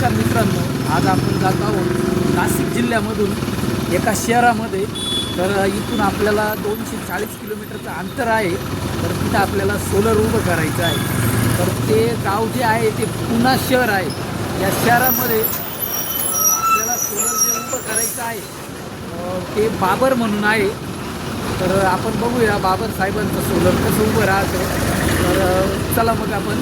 नमस्कार मित्रांनो आज आपण जात आहोत नाशिक जिल्ह्यामधून एका शहरामध्ये. तर इथून आपल्याला दोनशे चाळीस किलोमीटरचं अंतर आहे. तर तिथं आपल्याला सोलर उभं करायचं आहे. तर ते गाव जे आहे ते पुणा शहर आहे. या शहरामध्ये आपल्याला सोलर जे उभं करायचं आहे ते बाबर म्हणून आहे. तर आपण बघूया बाबर साहेबांचं सोलर कसं उभं राहतं. तर चला मग आपण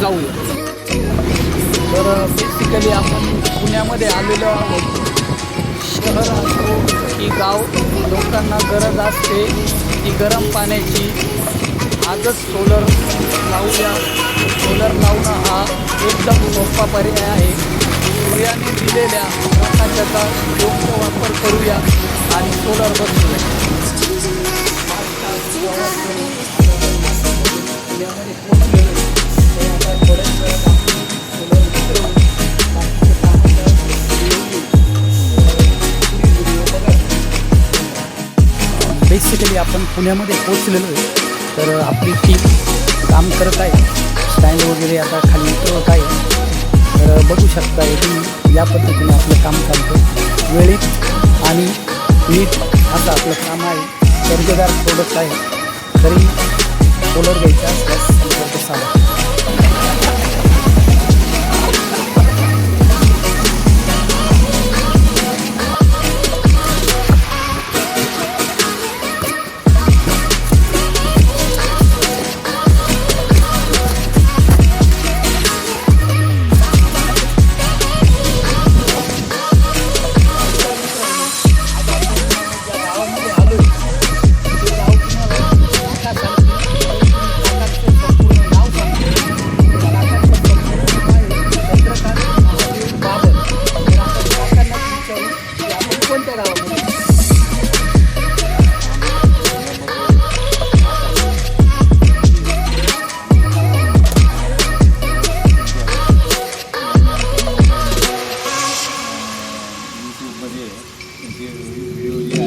जाऊया. तर बेसिकली आपण पुण्यामध्ये आलेलो आहोत. शहर असो की गाव लोकांना गरज असते की गरम पाण्याची. आजच सोलर लावूया. सोलर लावणं हा एकदम सोपा पर्याय आहे. सूर्याने दिलेल्या प्रकाशाचा योग्य वापर करूया आणि सोलर बसूया बेसिकली आपण पुण्यामध्ये पोचलेलो आहे. तर आपली टीम काम करत आहे. स्टँड वगैरे आता खाली उतरवत आहे. तर बघू शकता तुम्ही या पद्धतीने आपलं काम चालतं वेळीत आणि नीट असं आपलं काम आहे. दर्जेदार प्रोडक्ट आहे. तरी सोलर घ्यायचा असल्यास संपर्क साधा.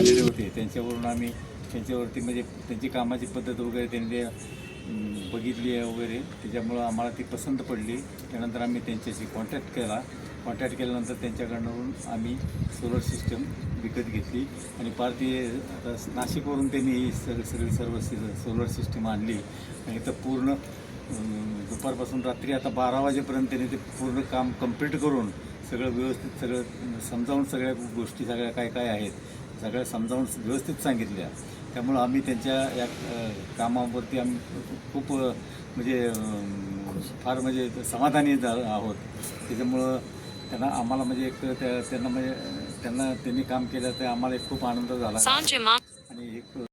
आलेले होते. त्यांच्यावरून आम्ही त्यांच्यावरती म्हणजे त्यांची कामाची पद्धत वगैरे त्यांनी बघितली आहे वगैरे. त्याच्यामुळं आम्हाला ती पसंत पडली. त्यानंतर आम्ही त्यांच्याशी कॉन्टॅक्ट केला. कॉन्टॅक्ट केल्यानंतर त्यांच्याकडून आम्ही सोलर सिस्टम विकत घेतली. आणि भारतीय आता नाशिकवरून त्यांनी ही सगळी सर्व सोलर सिस्टम आणली. आणि तर पूर्ण दुपारपासून रात्री आता बारा वाजेपर्यंत त्यांनी ते पूर्ण काम कंप्लीट करून सगळं व्यवस्थित सगळं समजावून सगळ्या गोष्टी सगळ्या काय काय आहेत सगळ्या समजावून व्यवस्थित सांगितल्या त्यामुळं आम्ही त्यांच्या या कामावरती आम्ही खूप म्हणजे फार म्हणजे समाधानी आहोत त्याच्यामुळं त्यांना आम्हाला म्हणजे एक त्या त्यांना म्हणजे त्यांना त्यांनी काम केलं ते आम्हाला एक खूप आनंद झाला. आणि एक